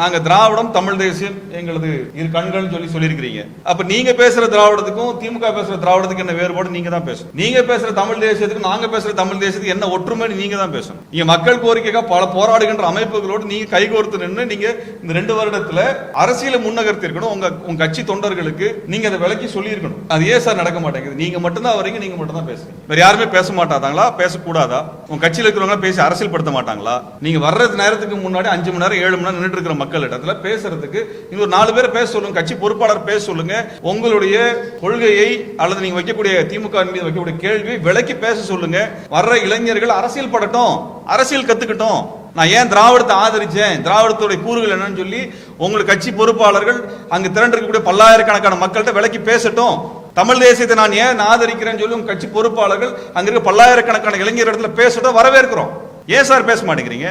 நாங்க திராவிடம் தமிழ் தேசியம் எங்களது இரு கண்கள்னு சொல்லி சொல்லியிருக்கிறீங்க. அப்ப நீங்க பேசுற திராவிடத்துக்கும் திமுக பேசுற திராவிடத்துக்கு என்ன வேறுபாடு? நீங்க தான் பேசணும். நீங்க பேசுற தமிழ் தேசியத்துக்கு நாங்க பேசுற தமிழ் தேசியத்துக்கு என்ன ஒற்றுமை நீங்க தான் பேசணும். நீங்க மக்கள் கோரிக்கைக்காக பல போராடுகின்ற அமைப்புகளோடு நீங்க கைகோர்த்து நின்று நீங்க இந்த ரெண்டு வருடத்துல அரசியலை முன்னகர்த்திருக்கணும் உங்க உங்க கட்சி தொண்டர்களுக்கு நீங்க அதை விளக்கி சொல்லியிருக்கணும். அது ஏன் சார் நடக்க மாட்டேங்குது? நீங்க மட்டும்தான் வரீங்க நீங்க மட்டும் தான் பேசுறீங்க. வேற யாருமே பேச மாட்டாதாங்களா? பேசக்கூடாதா? உங்க கட்சியில் இருக்கிறவங்க பேசி அரசியல் படுத்த மாட்டாங்களா? நீங்க வர்றது நேரத்துக்கு முன்னாடி அஞ்சு மணி நேரம் ஏழு மணி நேரம் நின்றுட்டு இருக்கிற மக்கள் இடத்துல பேசுறதுக்கு நீங்க ஒரு நாலு பேர் பேச சொல்லுங்க கட்சி பொறுப்பாளர் பேச சொல்லுங்க. உங்களுடைய கொள்கையை அல்லது நீங்க வைக்கக்கூடிய திமுக மீது வைக்கக்கூடிய கேள்வி விலக்கி பேச சொல்லுங்க. வர்ற இளைஞர்கள் அரசியல் படட்டும் அரசியல் கத்துக்கட்டும். நான் ஏன் திராவிடத்தை ஆதரிச்சேன்? திராவிடத்துடைய கூறுகள் என்னன்னு சொல்லி உங்களுக்கு கட்சி பொறுப்பாளர்கள் அங்கு திரண்டிருக்கக்கூடிய பல்லாயிரக்கணக்கான மக்கள்கிட்ட விலக்கி பேசட்டும். தமிழ் தேசியத்தை நான் ஏன் ஆதரிக்கிறேன்னு சொல்லி கட்சி பொறுப்பாளர்கள் அங்க இருக்க பல்லாயிரக்கணக்கான இளைஞர் இடத்துல பேசுறத வரவேற்கிறோம். ஏன் சார் பேச மாட்டேங்கிறீங்க?